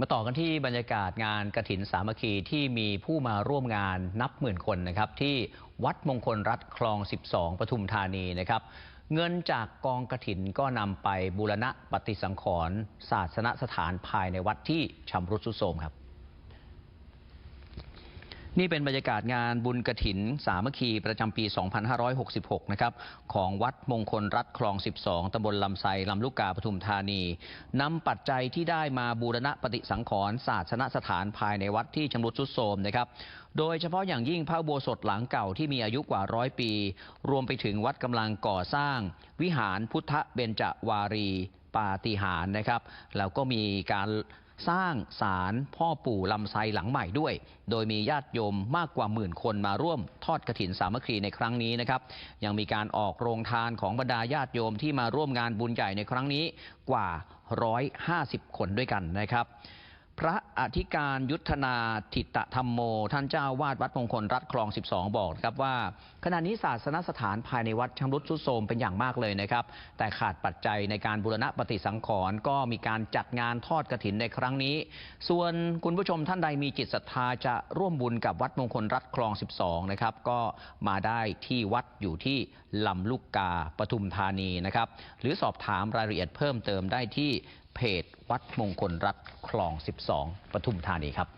มาต่อกันที่บรรยากาศงานกระถินสามัคคีที่มีผู้มาร่วมงานนับหมื่นคนนะครับ ที่วัดมงคลรัฐคลอง 12 ปทุมธานีนะครับ เงินจากกองกระถินก็นำไปบูรณะปฏิสังขรณ์ศาสนสถานภายในวัดที่ชำรุดสุดโทรมครับ นี่เป็นบรรยากาศงานบุญกระถิน สามัคคีประจำปี 2566 นะครับ ของวัดมงคลรัฐคลอง 12 ตำบลลำไซลำลูกกาปทุมธานี นำปัจจัยที่ได้มาบูรณะปฏิสังขรณ์ศาสนสถานภายในวัดที่ชำรุดทรุดโทรมนะครับ โดยเฉพาะอย่างยิ่งพระโบสถหลังเก่าที่มีอายุกว่าร้อยปี รวมไปถึงวัดกำลังก่อสร้าง วิหารพุทธเบญจวารีปาฏิหารนะครับ แล้วก็มีการ สร้างศาลพ่อปู่ลำไซหลังใหม่ด้วย โดยมีญาติโยมมากกว่าหมื่นคนมาร่วมทอดกระถินสามัคคีในครั้งนี้นะครับ ยังมีการออกโรงทานของบรรดาญาติโยมที่มาร่วมงานบุญใหญ่ในครั้งนี้กว่า 150 คนด้วยกันนะครับ พระอธิการยุทธนาทิตธรรมโม ท่านเจ้าวาดวัดมงคลรัฐคลอง 12 บอกครับว่า ขณะนี้ศาสนสถานภายในวัดชำรุดทรุดโทรมเป็นอย่างมากเลยนะครับ แต่ขาดปัจจัยในการบูรณะปฏิสังขรณ์ก็มีการจัดงานทอดกระถินในครั้งนี้ ส่วนคุณผู้ชมท่านใดมีจิตศรัทธาจะร่วมบุญกับวัดมงคลรัฐคลอง 12 นะครับ ก็มาได้ที่วัดอยู่ที่ลำลูกกาปทุมธานีนะครับ หรือสอบถามรายละเอียดเพิ่มเติมได้ที่ เพจวัดมงคลรัฐคลอง 12 ปทุมธานีครับ